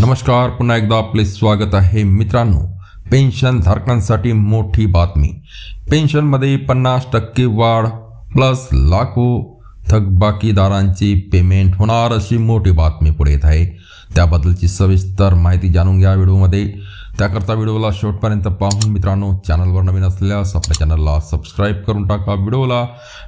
नमस्कार पुन्हा एकदा आपले स्वागत आहे मित्रांनो. पेन्शन धारकांसाठी मोठी बातमी. पेन्शनमध्ये पन्नास टक्के वाढ प्लस लाखो थकबाकीदारांची पेमेंट होणार अशी मोठी बातमी पुढे येत आहे. त्याबद्दलची सविस्तर माहिती जाणून घ्या व्हिडिओमध्ये. त्याकरता व्हिडिओला शेवटपर्यंत पाहून मित्रांनो चॅनलवर नवीन असल्यास आपल्या चॅनलला सबस्क्राईब करून टाका. व्हिडिओला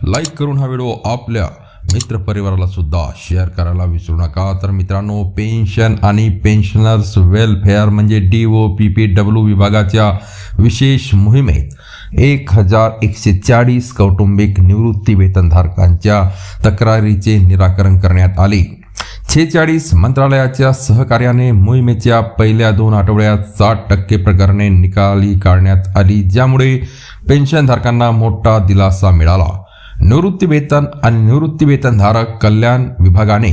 लाईक करून हा व्हिडिओ आपल्या मित्रपरिवाराला सुद्धा शेअर करायला विसरू नका. तर मित्रांनो पेन्शन आणि पेन्शनर्स वेलफेअर म्हणजे D O P P W विभागाच्या विशेष मोहिमेत एक हजार एकशे चाळीस कौटुंबिक निवृत्ती वेतनधारकांच्या तक्रारीचे निराकरण करण्यात आले. छेचाळीस मंत्रालयाच्या सहकार्याने मोहिमेच्या पहिल्या दोन आठवड्यात साठ टक्के प्रकरणे निकाली काढण्यात आली ज्यामुळे पेन्शनधारकांना मोठा दिलासा मिळाला. निवृत्तीवेतन आणि निवृत्तीवेतनधारक कल्याण विभागाने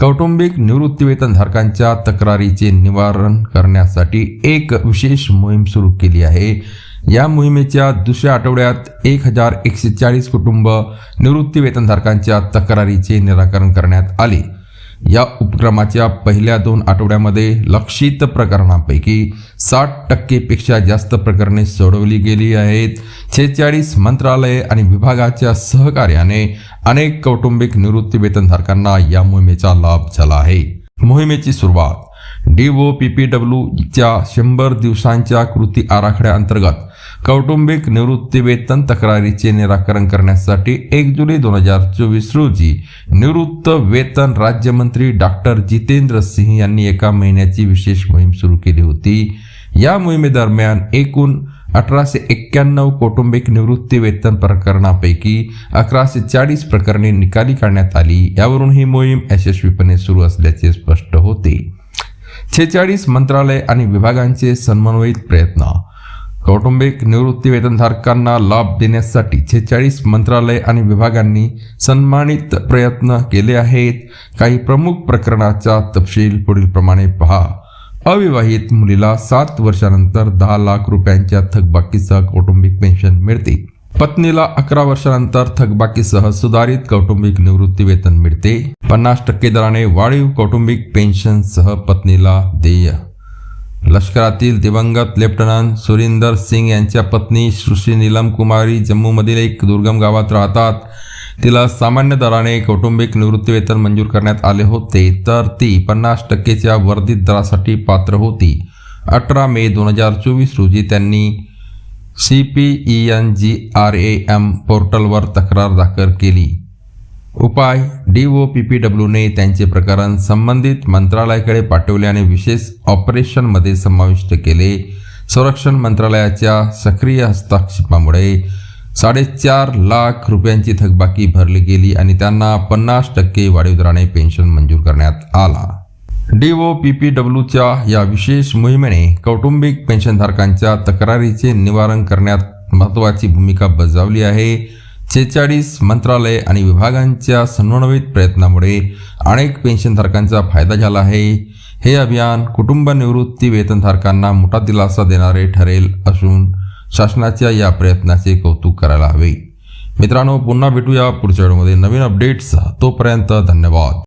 कौटुंबिक निवृत्तीवेतनधारकांच्या तक्रारीचे निवारण करण्यासाठी एक विशेष मोहीम सुरू केली आहे. या मोहिमेच्या दुसऱ्या आठवड्यात एक हजार एकशे चाळीस कुटुंब निवृत्तीवेतनधारकांच्या तक्रारीचे निराकरण करण्यात आले. या उपक्रमाच्या पहिल्या दोन आठवड्यामध्ये लक्षित प्रकरणांपैकी साठ टक्केपेक्षा जास्त प्रकरणे सोडवली गेली आहेत. छेचाळीस मंत्रालय आणि विभागाच्या सहकार्याने अनेक कौटुंबिक निवृत्ती वेतनधारकांना या मोहिमेचा लाभ झाला आहे. मोहिमेची सुरुवात डी ओ पी पी डब्ल्यूच्या शंभर दिवसांच्या कृती आराखड्याअंतर्गत कौटुंबिक निवृत्तीवेतन तक्रारीचे निराकरण करण्यासाठी एक जुलै दोन हजार चोवीस रोजी निवृत्त वेतन राज्यमंत्री डॉक्टर जितेंद्र सिंह यांनी एका महिन्याची विशेष मोहीम सुरू केली होती. या मोहिमेदरम्यान एकूण अठराशे एक्क्याण्णव कौटुंबिक निवृत्ती वेतन प्रकरणापैकी अकराशे चाळीस प्रकरणे निकाली काढण्यात आली. यावरून ही मोहीम यशस्वीपणे सुरू असल्याचे स्पष्ट होते. छेचाळीस मंत्रालय आणि विभागांचे समन्वयित प्रयत्न. कौटुंबिक निवृत्ती वेतनधारकांना लाभ देण्यासाठी छेचाळीस मंत्रालय आणि विभागांनी सन्मानित प्रयत्न केले आहेत. काही प्रमुख प्रकरणाचा तपशील पुढील प्रमाणे पहा. अविवाहित मुलीला सात वर्षानंतर दहा लाख रुपयांच्या थकबाकीसह कौटुंबिक पेन्शन मिळते. पत्नीला अकरा वर्षानंतर थकबाकीसह सुधारित कौटुंबिक निवृत्ती वेतन मिळते पन्नास टक्के दराने वाढीव कौटुंबिक पेन्शनसह पत्नीला देय लष्करातील दिवंगत लेफ्टनंट सुरिंदर सिंग यांच्या पत्नी सुश्री नीलम कुमारी जम्मूमधील एक दुर्गम गावात राहतात तिला सामान्य दराने कौटुंबिक निवृत्ती वेतन मंजूर करण्यात आले होते तर ती पन्नास टक्केच्या वर्धित दरासाठी पात्र होती अठरा मे दोन हजार चोवीस रोजी त्यांनी C P E N G R A M पोर्टलवर तक्रार दाखल केली. उपाय डी ओ पी पी डब्ल्यूने त्यांचे प्रकरण संबंधित मंत्रालयाकडे पाठवले आणि विशेष ऑपरेशनमध्ये समाविष्ट केले. संरक्षण मंत्रालयाच्या सक्रिय हस्तक्षेपामुळे साडेचार लाख रुपयांची थकबाकी भरली गेली आणि त्यांना पन्नास टक्के वाढीव दराने पेन्शन मंजूर करण्यात आला. डी ओ पी पी डब्ल्यूच्या या विशेष मोहिमेने कौटुंबिक पेन्शनधारकांच्या तक्रारीचे निवारण करण्यात महत्त्वाची भूमिका बजावली आहे. छेचाळीस मंत्रालय आणि विभागांच्या समन्वयित प्रयत्नामुळे अनेक पेन्शनधारकांचा फायदा झाला आहे. हे अभियान कुटुंब निवृत्ती वेतनधारकांना मोठा दिलासा देणारे ठरेल असून शासनाच्या या प्रयत्नाचे कौतुक करायला हवे. मित्रांनो पुन्हा भेटूया पुढच्या व्हिडिओमध्ये. नवीन अपडेट्स तोपर्यंत धन्यवाद.